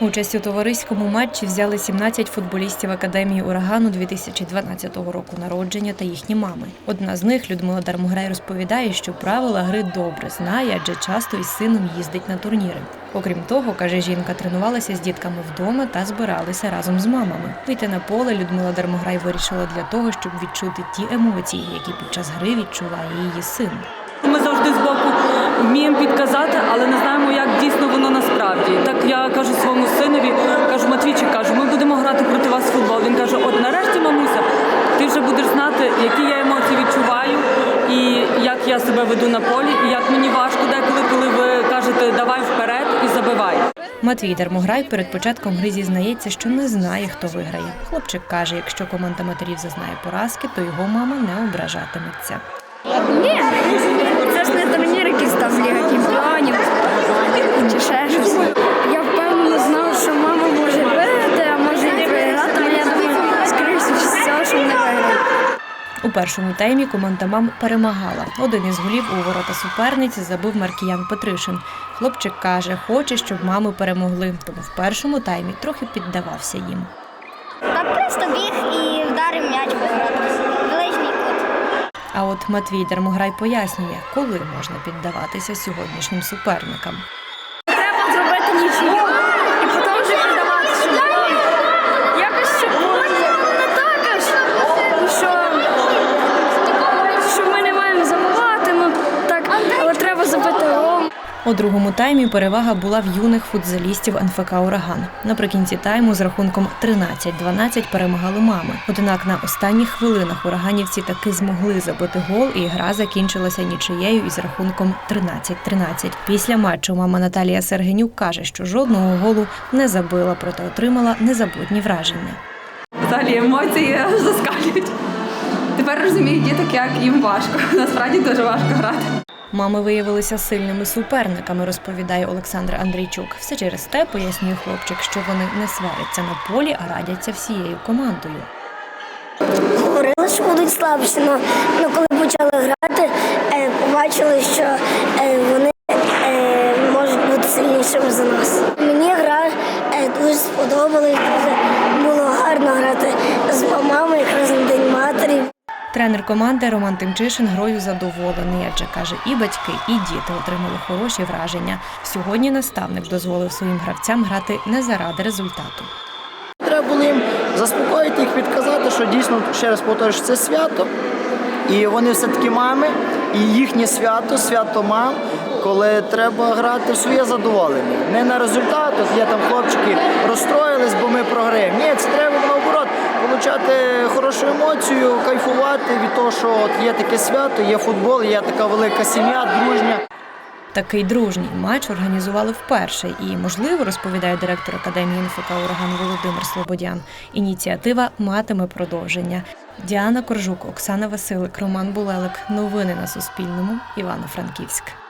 Участь у товариському матчі взяли 17 футболістів Академії урагану 2012 року народження та їхні мами. Одна з них, Людмила Дармограй, розповідає, що правила гри добре знає, адже часто із сином їздить на турніри. Окрім того, каже жінка, тренувалася з дітками вдома та збиралися разом з мамами. Вийти на поле Людмила Дармограй вирішила для того, щоб відчути ті емоції, які під час гри відчуває її син. Ми завжди збоку вміємо підказати, але не знаємо, як дійсно насправді. Так я кажу своєму синові, кажу, Матвійчик, кажу, ми будемо грати проти вас в футбол. Він каже: от нарешті, мамуся, ти вже будеш знати, які я емоції відчуваю, і як я себе веду на полі, і як мені важко деколи, коли ви кажете давай вперед і забивай. Матвій Дармограй перед початком гри зізнається, що не знає, хто виграє. Хлопчик каже, якщо команда матерів зазнає поразки, то його мама не ображатиметься. Ні, це ж не турнір якийсь там Ліга Чемпіонів чи ще щось. Я впевнено знав, що мама може виграти, а може і програти, але я думаю, скоріше всього, що не виграє. У першому таймі команда мам перемагала. Один із голів у ворота суперниці забив Маркіян Петришин. Хлопчик каже, хоче, щоб мами перемогли, тому в першому таймі трохи піддавався їм. Та просто біг і вдарив м'яч по воротах. Ближній кут. А от Матвій Дармограй пояснює, коли можна піддаватися сьогоднішнім суперникам. Треба зробити нічию і потім вже піддаватися, щоб було якось щоб було не так аж, що, що ми не маємо забувати, ну так, але треба забити гол. У другому таймі перевага була в юних футзалістів НФК Ураган. Наприкінці тайму з рахунком 13-12 перемагали мами. Однак на останніх хвилинах ураганівці таки змогли забити гол, і гра закінчилася нічиєю із рахунком 13-13. Після матчу мама Наталія Сергенюк каже, що жодного голу не забила, проте отримала незабутні враження. Далі емоції заскалюють. Тепер розуміють діток, як їм важко. Насправді дуже важко грати. Мами виявилися сильними суперниками, розповідає Олександр Андрійчук. Все через те пояснює хлопчик, що вони не сваряться на полі, а радяться всією командою. Говорили, що будуть слабші, але коли почали грати, е, побачили, що е, вони е, можуть бути сильнішими за нас. Мені гра дуже сподобалась, було гарно грати з мамами, Тренер команди Роман Тимчишин грою задоволений, адже каже, і батьки, і діти отримали хороші враження. Сьогодні наставник дозволив своїм гравцям грати не заради результату. Треба було їм заспокоїти їх, підказати, що дійсно ще раз повторюю, це свято. І вони все-таки мами, і їхнє свято, свято мам, коли треба грати в своє задоволення. Не на результат, от є там хлопчики розстроїлись, бо ми програємо. Ні, це треба наоборот, отримати хорошу емоцію, кайфувати від того, що от є таке свято, є футбол, є така велика сім'я, дружня. Такий дружній матч організували вперше, і можливо, розповідає директор академії НФК Ураган Володимир Слободян. Ініціатива матиме продовження. Діана Коржук, Оксана Василик, Роман Булелик. Новини на Суспільному. Івано-Франківськ.